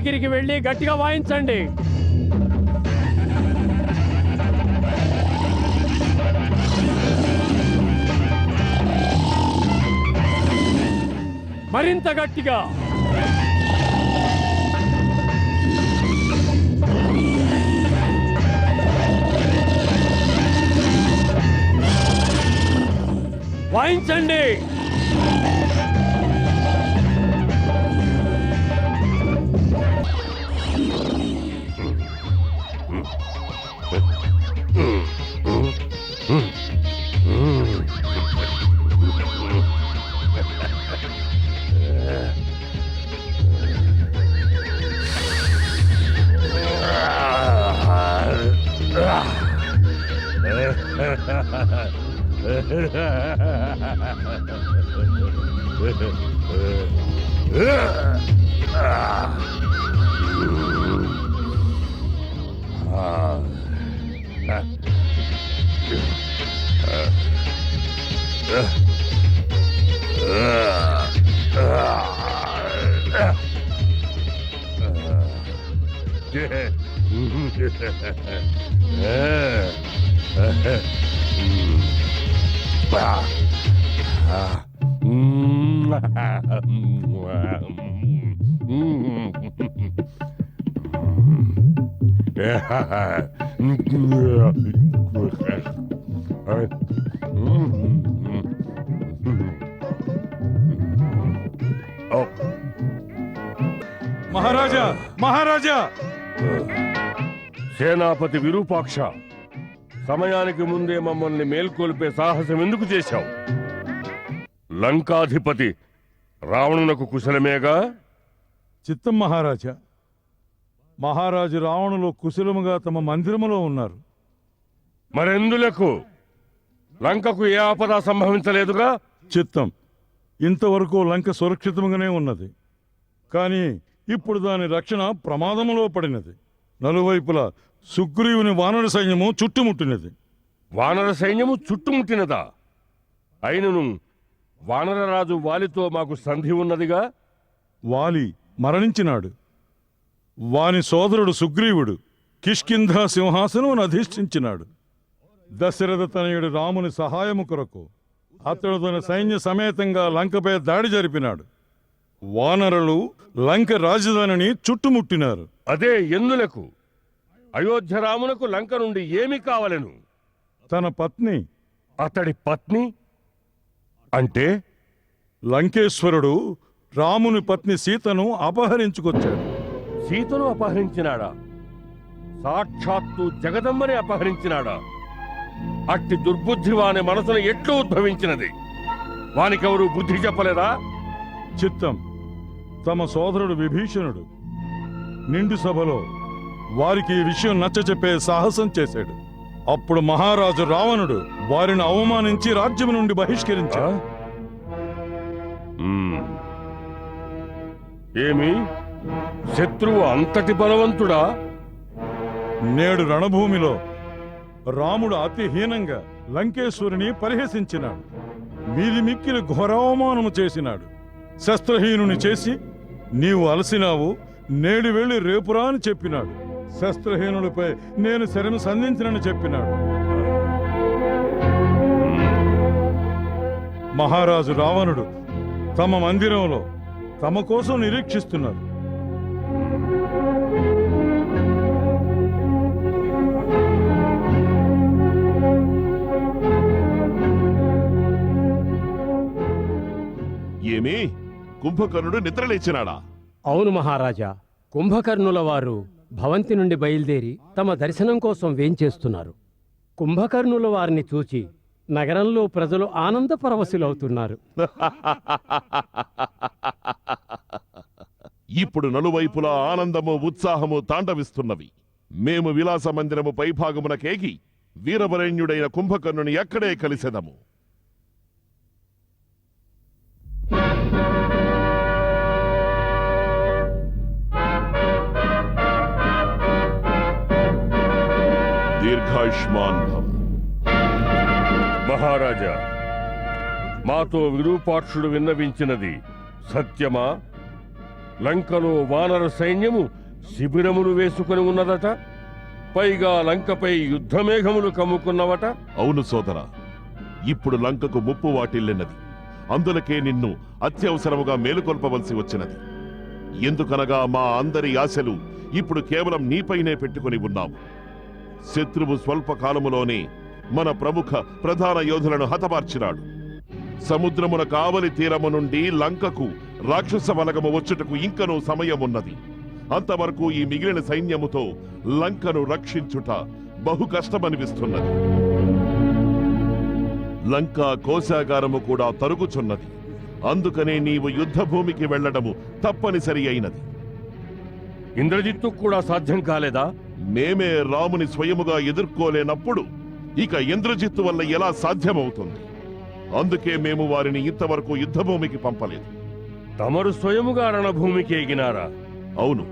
దగ్గరికి వెళ్ళి గట్టిగా వాయించండి. మరింత గట్టిగా. వాయించండి. Yeah. మహారాజా మహారాజా సేనాపతి విరూపాక్ష సమయానికి ముందే మమ్మల్ని మేల్కొల్పే సాహసం ఎందుకు చేశావు? లంకాధిపతి రావణునకు కుశలమేగా? చిత్తం మహారాజా మహారాజు రావణులు కుశలముగా తమ మందిరములో ఉన్నారు. మరెందులకు? లంకకు ఏ ఆపద సంభవించలేదుగా? చిత్తం ఇంతవరకు లంక సురక్షితముగానే ఉన్నది. కానీ ఇప్పుడు దాని రక్షణ ప్రమాదములో పడినది. నలువైపులా సుగ్రీవుని వానర సైన్యము చుట్టుముట్టినది. వానర సైన్యము చుట్టుముట్టినదా? అయినను వానరరాజు వాలితో మాకు సంధి ఉన్నదిగా? వాలి మరణించినాడు. వాని సోదరుడు సుగ్రీవుడు కిష్కింధ సింహాసనం అధిష్ఠించినాడు. దశరథ తనయుడు రాముని సహాయము కొరకు అతడు తన సైన్య సమేతంగా లంకపై దాడి జరిపినాడు. వానరులు లంక రాజధానిని చుట్టుముట్టినారు. అదే ఎందులకు? అయోధ్య రామునకు లంక నుండి ఏమి కావలెను. తన పత్ని. అతడి పత్ని? అంటే? లంకేశ్వరుడు రాముని పత్ని సీతను అపహరించుకొచ్చాడు. సీతను అపహరించినాడా? సాక్షాత్తు జగదంబని అపహరించినాడా? అట్టి దుర్బుద్ధి వాని మనసున ఎట్లు ఉద్భవించినది? వానికెవరు బుద్ధి చెప్పలేదా? చిత్తం. తమ సోదరుడు విభీషణుడు. నిండు సభలో వారికి ఈ విషయం నచ్చచెప్పే సాహసం చేశాడు. అప్పుడు మహారాజు రావణుడు వారిని అవమానించి రాజ్యం నుండి మ్మ్. ఏమి? శత్రువు అంతటి బలవంతుడా? నేడు రణభూమిలో రాముడు అతి హీనంగా లంకేశ్వరిని పరిహసించినాడు. మీది మిక్కిలి ఘోరావమానము చేసినాడు. శస్త్రహీనుని చేసి నీవు అలసినావు నేడు వెళ్ళి రేపురా అని చెప్పినాడు. శస్త్రహీనుడిపై నేను శరణ సంధించినని చెప్పినాడు. మహారాజు రావణుడు తమ మందిరంలో తమ కోసం నిరీక్షిస్తున్నారు. ఏమి? కుంభకర్ణుడు నిద్రలేచినాడా అవును మహారాజా కుంభకర్ణుల వారు భవంతి నుండి బయలుదేరి తమ దర్శనం కోసం వేంచేస్తున్నారు. కుంభకర్ణుల వారిని చూచి నగరంలో ప్రజలు ఆనంద పరవశులవుతున్నారు. ఇప్పుడు నలువైపులా ఆనందము ఉత్సాహము తాండవిస్తున్నవి. మేము విలాస మందిరము పైభాగమున కేగి వీరవరేణ్యుడైన కుంభకర్ణుని ఎక్కడే కలిసెదము. దీర్ఘాయుష్మాన్ భవ మహారాజా మాతో విరూపాక్షుడు విన్నవించినది సత్యమా లంకలో వానర సైన్యము శిబిరములు వేసుకుని ఉన్నదట పైగా లంకపై యుద్ధమేఘములు కమ్ముకున్నవట అవును సోదరా ఇప్పుడు లంకకు ముప్పు వాటిల్లినది అందులకే నిన్ను అత్యవసరముగా మేలుకొల్పవలసి వచ్చినది ఎందుకనగా మా అందరి ఆశలు ఇప్పుడు కేవలం నీపైనే పెట్టుకుని ఉన్నాము శత్రువు స్వల్ప కాలములోనే మన ప్రముఖ ప్రధాన యోధులను హతమార్చినాడు. సముద్రమున కావలి తీరము నుండి లంకకు రాక్షస బలగము వచ్చుటకు ఇంకనూ సమయమున్నది. అంతవరకు ఈ మిగిలిన సైన్యముతో లంకను రక్షించుట బహు కష్టమనిపిస్తున్నది. లంక కోశాగారము కూడా తరుగుచున్నది. అందుకనే నీవు యుద్ధభూమికి వెళ్ళడము తప్పనిసరి అయినది. ఇంద్రజిత్తు కూడా సాధ్యం కాలేదా? మేమే రాముని స్వయముగా ఎదుర్కోలేనప్పుడు ఇక ఇంద్రజిత్తు వల్ల ఎలా సాధ్యమవుతుంది? అందుకే మేము వారిని ఇంతవరకు యుద్ధభూమికి పంపలేదు. తమరు స్వయముగా రణభూమికి ఎగినారా? అవును.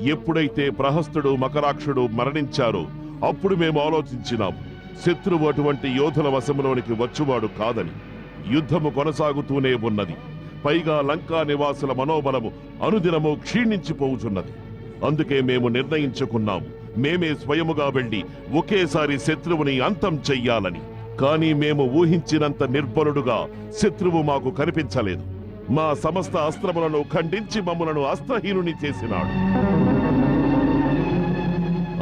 ఎప్పుడైతే ప్రహస్తుడు మకరాక్షుడు మరణించారో అప్పుడు మేము ఆలోచించినాము శత్రువు అటువంటి యోధుల వశములోనికి వచ్చువాడు కాదని. యుద్ధము కొనసాగుతూనే ఉన్నది. పైగా లంకా నివాసుల మనోబలము అనుదినము క్షీణించిపోవుచున్నది. అందుకే మేము నిర్ణయించుకున్నాం. మేమే స్వయముగా వెళ్ళి ఒకేసారి శత్రువుని అంతం చెయ్యాలని. కానీ మేము ఊహించినంత నిర్బలుడుగా శత్రువు మాకు కనిపించలేదు. మా సమస్త అస్త్రములను ఖండించి మమ్ములను అస్త్రహీనుని చేసినాడు.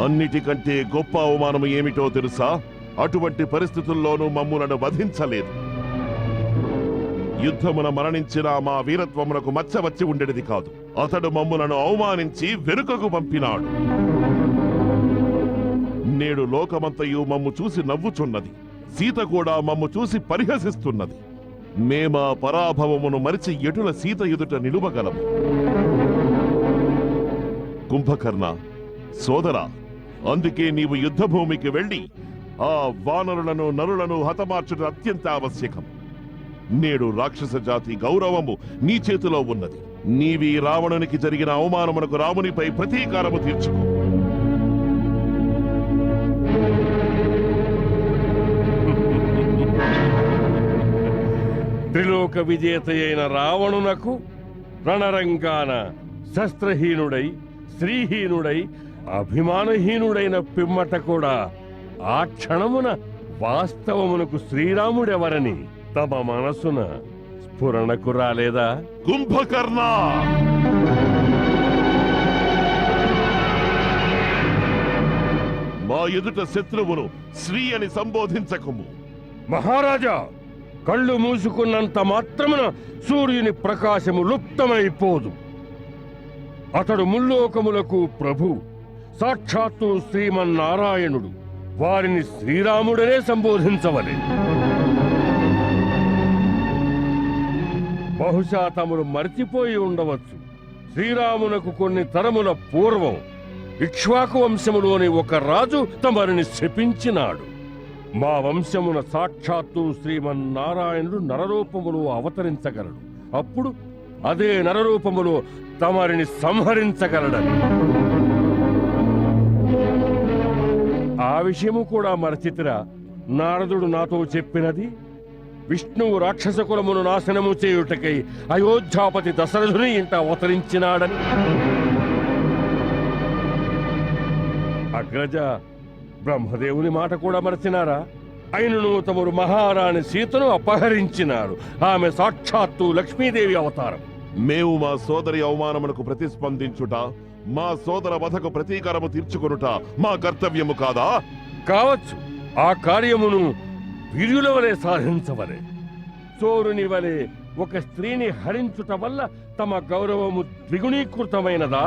అన్నిటికంటే గొప్ప అవమానం ఏమిటో తెలుసా? అటువంటి పరిస్థితుల్లోనూ మమ్ములను వధించలేదు. యుద్ధమున మరణించిన మా వీరత్వమునకు మచ్చ వచ్చి ఉండేది కాదు. అతడు మమ్ములను అవమానించి వెనుకకు పంపినాడు. నేడు లోకమంతయు మమ్ము చూసి నవ్వుచున్నది. సీత కూడా మమ్ము చూసి పరిహసిస్తున్నది. మేమా పరాభవమును మరిచి ఎటుల సీత ఎదుట నిలువగలము? కుంభకర్ణ సోదరా అందుకే నీవు యుద్ధభూమికి వెళ్ళి ఆ వానరులను నరులను హతమార్చుట అత్యంత ఆవశ్యకం. నేడు రాక్షస జాతి గౌరవము నీ చేతిలో ఉన్నది. నీవి రావణునికి జరిగిన అవమానమునకు రామునిపై ప్రతీకారము తీర్చుకో. త్రిలోక విజేత అయిన రావణునకు రణరంగాన శస్త్రహీనుడై శ్రీహీనుడై అభిమానహీనుడైన పిమ్మట కూడా ఆ క్షణమున వాస్తవమునకు శ్రీరాముడెవరని తమ మనసున స్ఫురణకు రాలేదా కుంభకర్ణ! మా ఎదుట శత్రువును శ్రీ అని సంబోధించకము. మహారాజా కళ్ళు మూసుకున్నంత మాత్రమున సూర్యుని ప్రకాశము లుప్తమైపోదు. అతడు ముల్లోకములకు ప్రభు సాక్షాత్తు శ్రీమన్నారాయణుడు. వారిని శ్రీరాముడనే సంబోధించవలే బహుశా తమరు మర్చిపోయి ఉండవచ్చు. శ్రీరామునకు కొన్ని తరముల పూర్వం ఇక్ష్వాకు వంశములోని ఒక రాజు తమరిని శపించినాడు. మా వంశమున సాక్షాత్తు శ్రీమన్నారాయణుడు నరరూపములో అవతరించగలడు. అప్పుడు అదే నరరూపములో తమరిని సంహరించగలడని. ఆ విషయము కూడా మరచితిరా నారదుడు నాతో చెప్పినది? విష్ణువు రాక్షస కులమును నాశనము చేయుటకై అయోధ్యాపతి దశరథుని ఇంట అవతరించినాడని. అగ్రజ బ్రహ్మదేవుని మాట కూడా మరచినారా? అయినను తమరు మహారాణి సీతను అపహరించినారు. ఆమె సాక్షాత్తు లక్ష్మీదేవి అవతారం. మేము మా సోదరి అవమానమునకు ప్రతిస్పందించుట మా సోదర వధకు ప్రతీకారము తీర్చుకొనుట మా కర్తవ్యము కాదా? కావచ్చు. ఆ కార్యమును వీరుల వలె సాధించవలే. చోరుని వలె ఒక స్త్రీని హరించుట వల్ల తమ గౌరవము ద్విగుణీకృతమైనదా?